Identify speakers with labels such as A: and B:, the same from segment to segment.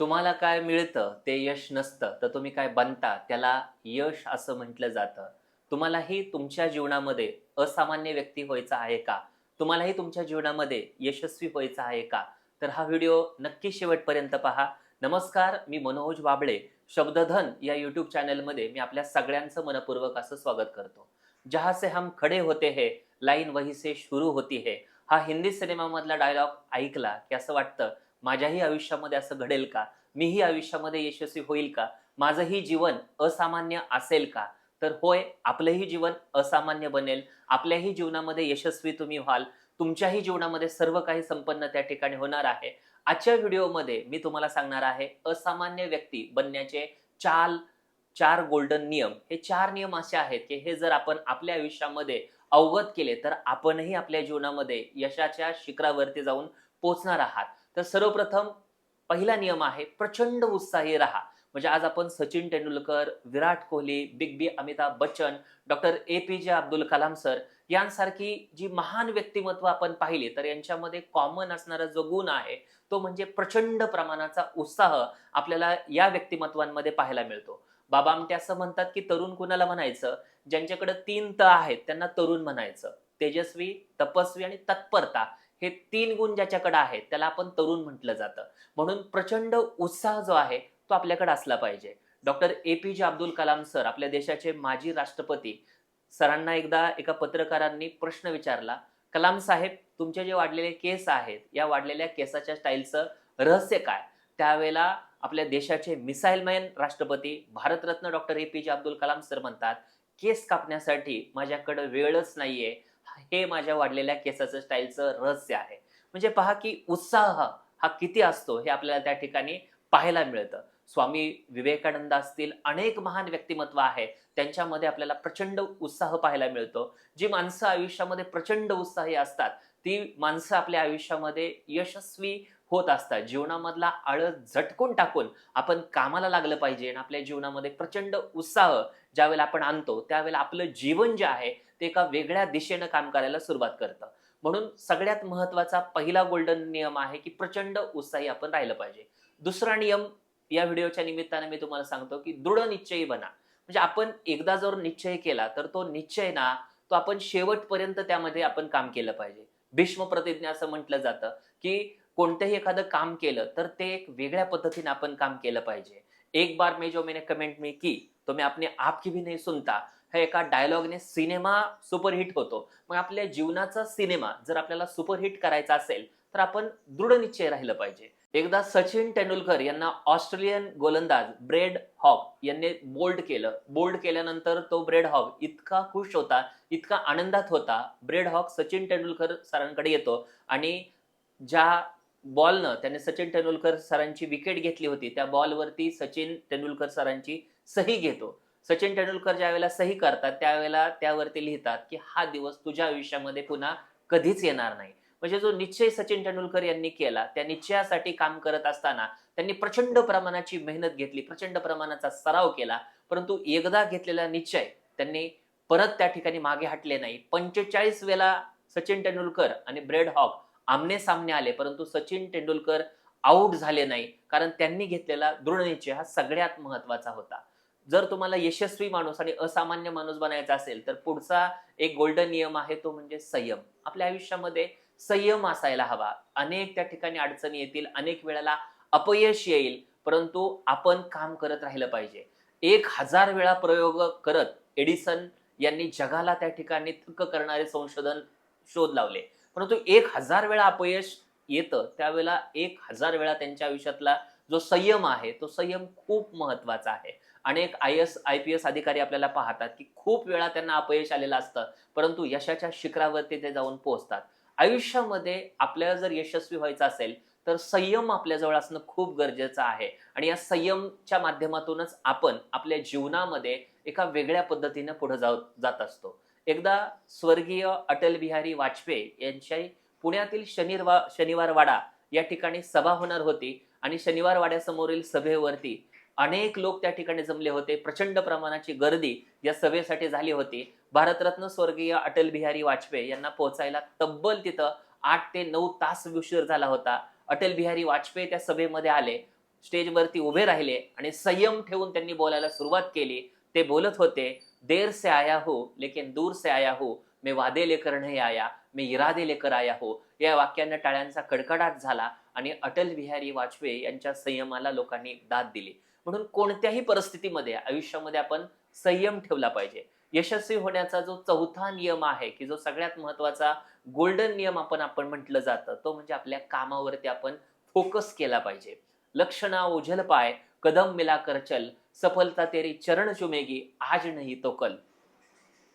A: तुम्हाला काय मिळतं ते यश नसतं तर तुम्ही काय बनता? त्याला यश असं म्हटलं जातं. तुम्हालाही तुमच्या जीवनामध्ये असामान्य व्यक्ती व्हायचा आहे का? तुम्हालाही तुमच्या जीवनामध्ये यशस्वी व्हायचं आहे का? तर हा व्हिडिओ नक्की शेवटपर्यंत पहा. नमस्कार मी मनोज बाबळे. शब्दधन या युट्यूब चॅनलमध्ये मी आपल्या सगळ्यांचं मनपूर्वक असं स्वागत करतो. जहासे हम खडे होते हे लाईन वही से शुरू होती है. हा हिंदी सिनेमामधला डायलॉग ऐकला की असं वाटतं माझ्याही आयुष्यामध्ये असं घडेल का? मीही आयुष्यामध्ये यशस्वी होईल का? माझंही जीवन असामान्य असेल का? तर होय आपलंही जीवन असामान्य बनेल. आपल्याही जीवनामध्ये यशस्वी तुम्ही व्हाल. तुमच्याही जीवनामध्ये सर्व काही संपन्न त्या ठिकाणी होणार आहे. आजच्या व्हिडिओमध्ये मी तुम्हाला सांगणार आहे असामान्य व्यक्ती बनण्याचे चार चार गोल्डन नियम. हे चार नियम असे आहेत की हे जर आपण आपल्या आयुष्यामध्ये अवगत केले तर आपणही आपल्या जीवनामध्ये यशाच्या शिखरावरती जाऊन पोचणार आहात. तर सर्वप्रथम पहिला नियम आहे प्रचंड उत्साही राहा. म्हणजे आज आपण Sachin Tendulkar Virat Kohli big B Amitabh Bachchan doctor A P J Abdul Kalam sir यांसारखी जी महान व्यक्तिमत्व आपण पाहिली तर यांच्यामध्ये कॉमन असणारा जो गुण आहे तो म्हणजे प्रचंड प्रमाणाचा उत्साह आपल्याला या व्यक्तिमत्वांमध्ये पाहायला मिळतो. बाबा आमटे असं म्हणतात की तरुण कुणाला म्हणायचं? ज्यांच्याकडे तीन त आहेत त्यांना तरुण म्हणायचं. तेजस्वी तपस्वी आणि तत्परता. हे तीन गुण ज्याच्याकडे आहेत त्याला आपण तरुण म्हटलं जातं. म्हणून प्रचंड उत्साह जो आहे तो आपल्याकडे असला पाहिजे. Doctor A P J Abdul Kalam sir आपल्या देशाचे माजी राष्ट्रपती सरांना एकदा एका पत्रकारांनी प्रश्न विचारला कलाम साहेब तुमचे जे वाढलेले केस आहेत या वाढलेल्या केसाच्या स्टाईलचं रहस्य काय? त्यावेळेला आपल्या देशाचे मिसाईल मॅन राष्ट्रपती Bharat Ratna doctor A P J Abdul Kalam sir म्हणतात केस कापण्यासाठी माझ्याकडे वेळच नाहीये हे माझ्या वाढलेल्या केसाचं स्टाईलचं रहस्य आहे. म्हणजे पहा की उत्साह हा किती असतो हे आपल्याला त्या ठिकाणी पाहायला मिळतं. स्वामी विवेकानंद असतील अनेक महान व्यक्तिमत्व आहे. त्यांच्यामध्ये आपल्याला प्रचंड उत्साह पाहायला मिळतो. जी माणसं आयुष्यामध्ये प्रचंड उत्साही असतात ती माणसं आपल्या आयुष्यामध्ये यशस्वी होत असतात. जीवनामधला आळस झटकून टाकून आपण कामाला लागलं पाहिजे आणि आपल्या जीवनामध्ये प्रचंड उत्साह ज्यावेळेला आपण आणतो त्यावेळेला आपलं जीवन जे आहे ते एका वेगळ्या दिशेनं काम करायला सुरुवात करतं. म्हणून सगळ्यात महत्त्वाचा पहिला गोल्डन नियम आहे की प्रचंड उत्साही आपण राहिलं पाहिजे. दुसरा नियम या व्हिडिओच्या निमित्ताने मी तुम्हाला सांगतो की दृढ निश्चयी बना. म्हणजे आपण एकदा जर निश्चय केला तर तो निश्चय ना तो आपण शेवटपर्यंत त्यामध्ये आपण काम केलं पाहिजे. भीष्म प्रतिज्ञा असं म्हटलं जातं की कोणतंही एखादं काम केलं तर ते एक वेगळ्या पद्धतीने आपण काम केलं पाहिजे. एक बार मे जो मैंने कमेंट में की तो मैं अपने आप की भी नहीं सुनता. हे एका डायलॉगने सिनेमा सुपरहिट होतो. मग आपल्या जीवनाचा सिनेमा जर आपल्याला सुपरहिट करायचा असेल तर आपण दृढ निश्चय राहिलं पाहिजे. एकदा सचिन तेंडुलकर यांना ऑस्ट्रेलियन गोलंदाज ब्रेड हॉक यांनी बोल्ड केलं. बोल्ड केल्यानंतर तो ब्रेड हॉक इतका खुश होता इतका आनंदात होता. ब्रेड हॉक सचिन तेंडुलकर सरांकडे येतो आणि ज्या बॉलनं त्याने सचिन तेंडुलकर सरांची विकेट घेतली होती त्या बॉलवरती सचिन तेंडुलकर सरांची सही घेतो. सचिन तेंडुलकर ज्यावेळेला सही करतात त्यावेळेला त्यावरती लिहितात की हा दिवस तुझ्या आयुष्यामध्ये पुन्हा कधीच येणार नाही. म्हणजे जो निश्चय सचिन तेंडुलकर यांनी केला त्या निश्चयासाठी काम करत असताना त्यांनी प्रचंड प्रमाणाची मेहनत घेतली प्रचंड प्रमाणाचा सराव केला परंतु एकदा घेतलेला निश्चय त्यांनी परत त्या ठिकाणी मागे हटले नाही. पंचेचाळीस वेळा सचिन तेंडुलकर आणि ब्रेड हॉक आमने सामने आले परंतु सचिन तेंडुलकर आऊट झाले नाही कारण त्यांनी घेतलेला दृढ निश्चय हा सगळ्यात महत्त्वाचा होता. जर तुम्हाला यशस्वी माणूस आणि असामान्य माणूस बनायचा असेल तर पुढचा एक गोल्डन नियम आहे तो म्हणजे संयम. आपल्या आयुष्यामध्ये संयम असायला हवा. अनेक त्या ठिकाणी अडचणी येतील अनेक वेळेला अपयश येईल परंतु आपण काम करत राहिलं पाहिजे. एक हजार वेळा प्रयोग करत एडिसन यांनी जगाला त्या ठिकाणी थक्क करणारे संशोधन शोध लावले. परंतु एक हजार वेळा अपयश येतं त्यावेळेला एक हजार वेळा त्यांच्या आयुष्यातला जो संयम आहे तो संयम खूप महत्त्वाचा आहे. अनेक I S I P S अधिकारी आपल्याला पाहतात की खूप वेळा त्यांना अपयश आलेलं असतं परंतु यशाच्या शिखरावरती ते जाऊन पोहोचतात. आयुष्यामध्ये आपल्याला जर यशस्वी व्हायचं असेल तर संयम आपल्याजवळ असणं खूप गरजेचं आहे. आणि या संयमच्या माध्यमातूनच आपण आपल्या जीवनामध्ये एका वेगळ्या पद्धतीनं पुढे जाऊ जात असतो. एकदा स्वर्गीय अटल बिहारी वाजपेयी यांच्या पुण्यातील शनिवार शनिवार वाडा या ठिकाणी सभा होणार होती आणि शनिवार वाड्यासमोरील सभेवरती अनेक लोक त्या ठिकाणी जमले होते. प्रचंड प्रमाणाची गर्दी या सभेसाठी झाली होती. भारतरत्न स्वर्गीय अटल बिहारी वाजपेयी यांना पोहोचायला तब्बल तिथं आठ ते नऊ तास उशीर झाला होता. अटल बिहारी वाजपेयी त्या सभेमध्ये आले स्टेजवरती उभे राहिले आणि संयम ठेवून त्यांनी बोलायला सुरुवात केली. ते बोलत होते देर से आया हो लेकिन दूर से आया हो. मी वादे लेकर नाही आया मी इरादे लेकर आया हो. या वाक्यानं टाळ्यांचा कडकडाट झाला आणि अटल बिहारी वाजपेयी यांच्या संयमाला लोकांनी दाद दिली. म्हणून कोणत्याही परिस्थितीमध्ये आयुष्यामध्ये आपण संयम ठेवला पाहिजे. यशस्वी होण्याचा जो चौथा नियम आहे की जो सगळ्यात महत्त्वाचा गोल्डन नियम आपण आपण म्हटलं जातं तो म्हणजे आपल्या कामावरती आपण फोकस केला पाहिजे. लक्षणा ओझल पाय कदम मिला कर चल सफलता तेरी चरण चुमेगी आज नाही तो कल.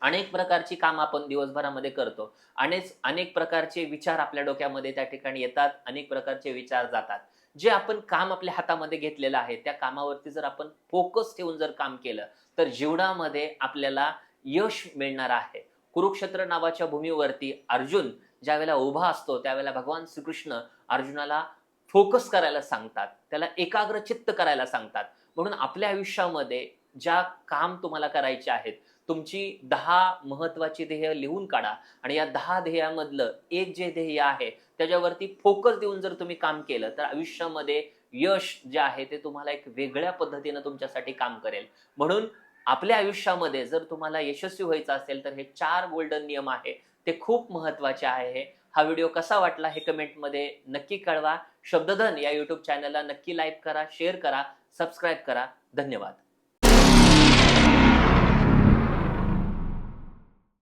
A: अनेक प्रकारची काम आपण दिवसभरामध्ये करतो. अनेक अनेक प्रकारचे विचार आपल्या डोक्यामध्ये त्या ठिकाणी येतात अनेक प्रकारचे विचार जातात. जे आपण काम आपल्या हातामध्ये घेतलेलं आहे त्या कामावरती जर आपण फोकस ठेवून जर काम केलं तर जीवनामध्ये आपल्याला यश मिळणार आहे. कुरुक्षेत्र नावाच्या भूमीवरती अर्जुन ज्यावेळेला उभा असतो त्यावेळेला भगवान श्रीकृष्ण अर्जुनाला फोकस करायला सांगतात. त्याला एकाग्र चित्त करायला सांगतात. म्हणून आपल्या आयुष्यामध्ये ज्या काम तुम्हाला करायचे आहेत तुमची दहा महत्वाची ध्येय लिहून काढा आणि या दहा ध्येयामधलं एक जे ध्येय आहे त्याच्यावरती फोकस देऊन जर तुम्ही काम केलं तर आयुष्यामध्ये यश जे आहे ते तुम्हाला एक वेगळ्या पद्धतीनं तुमच्यासाठी काम करेल. म्हणून आपल्या आयुष्यामध्ये जर तुम्हाला यशस्वी व्हायचं असेल तर हे चार गोल्डन नियम आहे. ते खूप महत्त्वाचे आहे. हा व्हिडिओ कसा वाटला हे कमेंटमध्ये नक्की कळवा. शब्दधन या युट्यूब चॅनलला नक्की लाईक करा शेअर करा सबस्क्राईब करा. धन्यवाद.